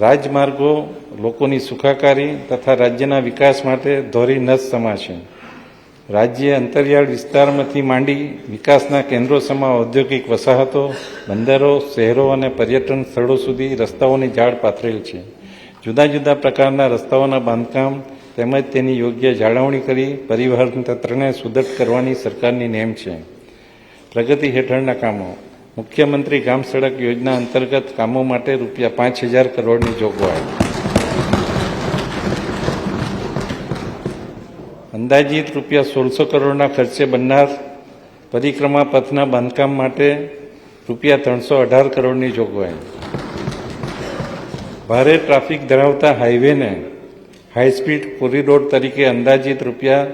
રાજમાર્ગો લોકોની સુખાકારી તથા રાજ્યના વિકાસ માટે ધોરી નસ સમા છે. રાજ્ય અંતરિયાળ વિસ્તારમાંથી માંડી વિકાસના કેન્દ્રો સમા ઔદ્યોગિક વસાહતો, બંદરો, શહેરો અને પર્યટન સ્થળો સુધી રસ્તાઓની જાળ પાથરેલ છે. જુદા જુદા પ્રકારના રસ્તાઓના બાંધકામ તેમજ તેની યોગ્ય જાળવણી કરી પરિવહન તંત્રને સુદૃઢ કરવાની સરકારની નેમ છે. પ્રગતિ હેઠળના કામો. મુખ્યમંત્રી ગામ સડક યોજના અંતર્ગત કામો માટે રૂપિયા પાંચ હજાર કરોડની જોગવાઈ. અંદાજિત રૂપિયા સોળસો કરોડના ખર્ચે બનનાર પરિક્રમા પથના બાંધકામ માટે રૂપિયા ત્રણસો અઢાર કરોડની જોગવાઈ. ભારે ટ્રાફિક ધરાવતા હાઈવેને હાઈસ્પીડ કોરિડોર તરીકે અંદાજિત રૂપિયા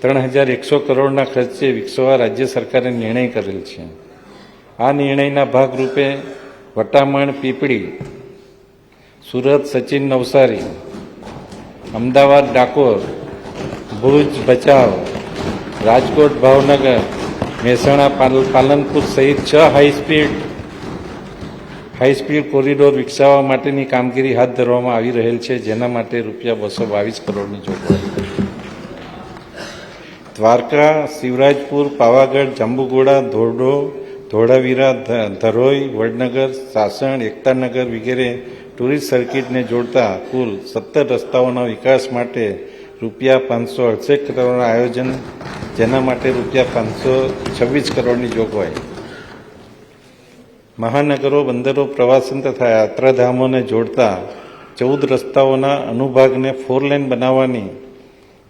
ત્રણ હજાર એકસો કરોડના ખર્ચે વિકસાવવા રાજ્ય સરકારે નિર્ણય કરેલ છે. આ નિર્ણયના ભાગરૂપે વટામણ પીપળી, સુરત સચિન નવસારી, અમદાવાદ ડાકોર, ભુજ ભચાઉ, રાજકોટ ભાવનગર, મહેસાણા પાલનપુર સહિત છ હાઈસ્પીડ હાઈસ્પીડ કોરિડોર વિકસાવવા માટેની કામગીરી હાથ ધરવામાં આવી રહેલ છે, જેના માટે રૂપિયા બસો બાવીસ કરોડની જોગવાઈ. દ્વારકા, શિવરાજપુર, પાવાગઢ, જાંબુગોડા, ધોરડો ધોળાવીરા ધરોઈ, વડનગર, સાસણ, એકતાનગર વગેરે ટુરિસ્ટ સર્કિટને જોડતા કુલ સત્તર રસ્તાઓના વિકાસ માટે રૂપિયા પાંચસો અડસઠ કરોડનું આયોજન, જેના માટે રૂપિયા પાંચસો છવ્વીસ કરોડની જોગવાઈ. મહાનગરો, બંદરો, પ્રવાસન તથા યાત્રાધામોને જોડતા ચૌદ રસ્તાઓના અનુભાગને ફોર લેન બનાવવાની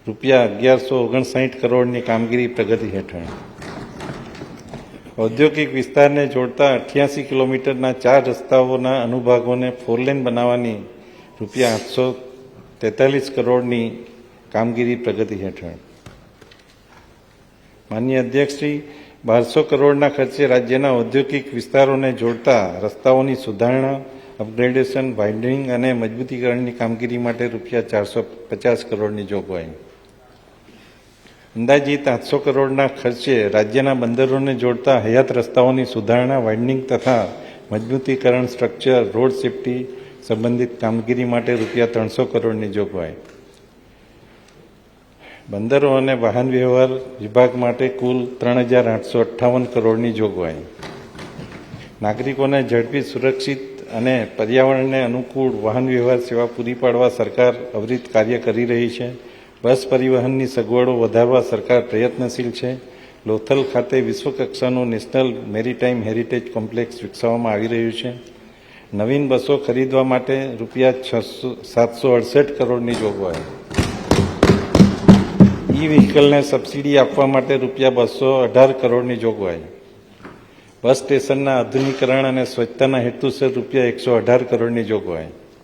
રૂપિયા અગિયારસો ઓગણસાઠ કરોડની કામગીરી પ્રગતિ હેઠળ. ઔદ્યોગિક વિસ્તારને જોડતા અઠ્યાસી કિલોમીટરના ચાર રસ્તાઓના અનુભાગોને ફોરલેન બનાવવાની રૂપિયા આઠસો તેતાલીસ કરોડની કામગીરી પ્રગતિ હેઠળ. માન્ય અધ્યક્ષશ્રી, બારસો કરોડના ખર્ચે રાજ્યના ઔદ્યોગિક વિસ્તારોને જોડતા રસ્તાઓની સુધારણા, અપગ્રેડેશન વાઇડનિંગ અને મજબૂતીકરણની કામગીરી માટે રૂપિયા ચારસો પચાસ કરોડની જોગવાઈ. અંદાજિત આઠસો કરોડના ખર્ચે રાજ્યના બંદરોને જોડતા હયાત રસ્તાઓની સુધારણા વાઇડનિંગ તથા મજબૂતીકરણ સ્ટ્રક્ચર રોડ સેફટી સંબંધિત કામગીરી માટે રૂપિયા ત્રણસો કરોડની જોગવાઈ. બંદરો અને વાહન વ્યવહાર વિભાગ માટે કુલ ત્રણ હજાર આઠસો અઠ્ઠાવન કરોડની જોગવાઈ. નાગરિકોને ઝડપી, સુરક્ષિત અને પર્યાવરણને અનુકૂળ વાહન વ્યવહાર સેવા પૂરી પાડવા સરકાર અવિરત કાર્ય કરી રહી છે. બસ પરિવહનની સગવડો વધારવા સરકાર પ્રયત્નશીલ છે. લોથલ ખાતે વિશ્વકક્ષાનું નેશનલ મેરીટાઈમ હેરિટેજ કોમ્પ્લેક્સ વિકસાવવામાં આવી રહ્યું છે. નવીન બસો ખરીદવા માટે રૂપિયા છસો, સાતસો અડસઠ કરોડની જોગવાઈ. ઈ વ્હીકલને સબસિડી આપવા માટે રૂપિયા બસો અઢાર કરોડની જોગવાઈ. બસ સ્ટેશનના આધુનિકરણ અને સ્વચ્છતાના હેતુસર રૂપિયા એકસો અઢાર કરોડની જોગવાઈ.